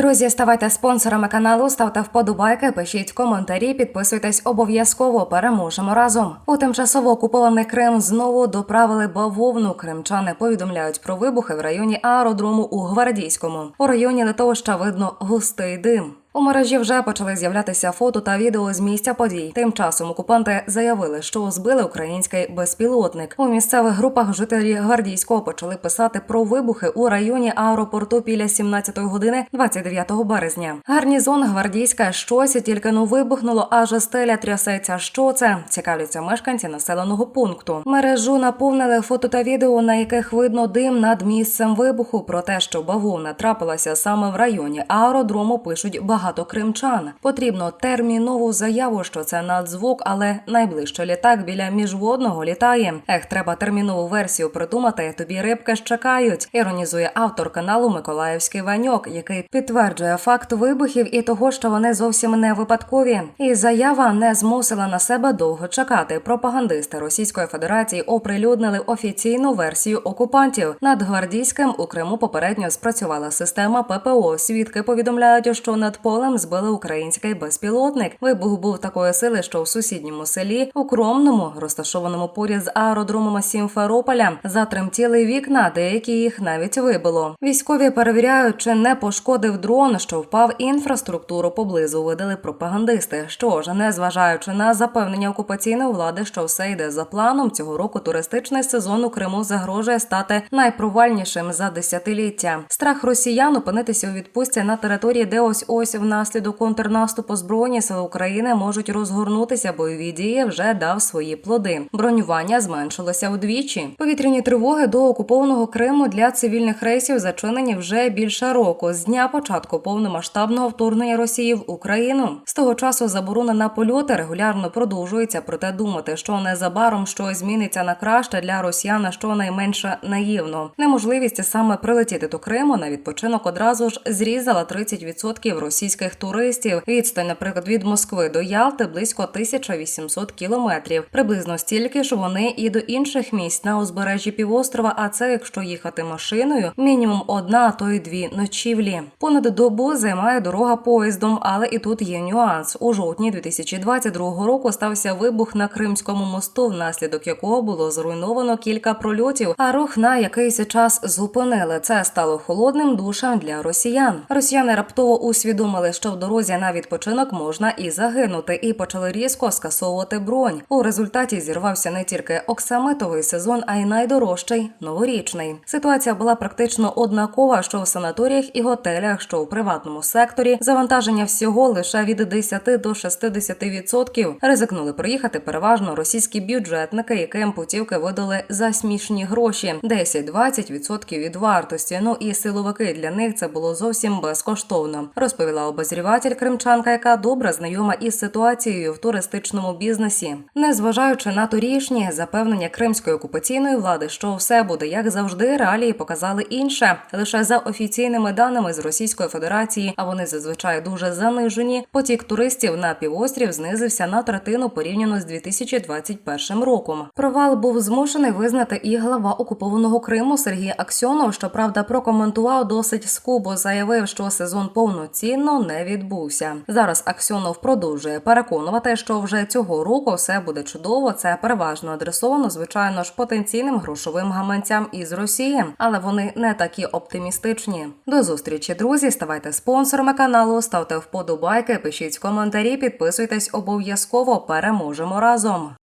Друзі, ставайте спонсорами каналу, ставте вподобайки, пишіть коментарі, підписуйтесь обов'язково. Переможемо разом. У тимчасово окупований Крим знову доправили бавовну. Кримчани повідомляють про вибухи в районі аеродрому у Гвардійському. У районі литовища видно густий дим. У мережі вже почали з'являтися фото та відео з місця подій. Тим часом окупанти заявили, що збили український безпілотник. У місцевих групах жителі гвардійського почали писати про вибухи у районі аеропорту біля 17 години 29 березня. Гарнізон гвардійська щось тільки но вибухнуло, аж стеля трясеться. Що це? Цікавляться мешканці населеного пункту. Мережу наповнили фото та відео, на яких видно дим над місцем вибуху. Про те, що бавовна трапилася саме в районі аеродрому, пишуть багато кримчан. Потрібно термінову заяву, що це надзвук, але найближче літак біля міжводного літає. Ех, треба термінову версію придумати. Тобі рибки ж чекають. Іронізує автор каналу Миколаївський Ваньок, який підтверджує факт вибухів і того, що вони зовсім не випадкові. І заява не змусила на себе довго чекати. Пропагандисти Російської Федерації оприлюднили офіційну версію окупантів. Над гвардійським у Криму попередньо спрацювала система ППО. Свідки повідомляють, що над полем збили український безпілотник. Вибух був такої сили, що в сусідньому селі, укромному, розташованому поряд з аеродромом Сімферополя, затремтіли вікна, деякі їх навіть вибило. Військові перевіряють, чи не пошкодив дрон, що впав інфраструктуру поблизу. Видали пропагандисти. Що ж, не зважаючи на запевнення окупаційної влади, що все йде за планом, цього року туристичний сезон у Криму загрожує стати найпровальнішим за десятиліття. Страх росіян опинитися у відпустці на території, де ось ось внаслідок контрнаступу збройні сили України можуть розгорнутися. Бойові дії вже дав свої плоди. Бронювання зменшилося вдвічі. Повітряні тривоги до окупованого Криму для цивільних рейсів зачинені вже більше року з дня початку повномасштабного вторгнення Росії в Україну. З того часу заборона на польоти регулярно продовжується. Проте думати, що незабаром щось зміниться на краще для росіян, щонайменше наївно. Неможливість саме прилетіти до Криму на відпочинок одразу ж зрізала 30% російських туристів. Відстань, наприклад, від Москви до Ялти близько 1800 кілометрів. Приблизно стільки ж вони і до інших місць на узбережжі півострова. А це якщо їхати машиною, мінімум одна, а то й дві ночівлі. Понад добу займає дорога поїздом, але і тут є нюанс. У жовтні 2022 року стався вибух на Кримському мосту, внаслідок якого було зруйновано кілька прольотів. А рух на якийсь час зупинили. Це стало холодним душем для росіян. Росіяни раптово усвідомили, що в дорозі на відпочинок можна і загинути, і почали різко скасовувати бронь. У результаті зірвався не тільки оксамитовий сезон, а й найдорожчий новорічний. Ситуація була практично однакова, що в санаторіях і готелях, що у приватному секторі. Завантаження всього лише від 10 до 60%. Ризикнули приїхати переважно російські бюджетники, яким путівки видали за смішні гроші 10-20% від вартості. Ну і силовики для них це було зовсім безкоштовно. Розповіла обозріватель кримчанка, яка добре знайома із ситуацією в туристичному бізнесі. Незважаючи на торішні запевнення кримської окупаційної влади, що все буде як завжди, реалії показали інше. Лише за офіційними даними з Російської Федерації, а вони зазвичай дуже занижені. Потік туристів на півострів знизився на третину порівняно з 2021 роком. Провал був змушений визнати і глава окупованого Криму Сергій Аксьонов. Щоправда, прокоментував досить скубо, заявив, що сезон повноцінно не відбувся. Зараз Аксьонов продовжує переконувати, що вже цього року все буде чудово. Це переважно адресовано, звичайно ж, потенційним грошовим гаманцям із Росії, але вони не такі оптимістичні. До зустрічі, друзі. Ставайте спонсорами каналу, ставте вподобайки, пишіть коментарі, підписуйтесь обов'язково. Переможемо разом.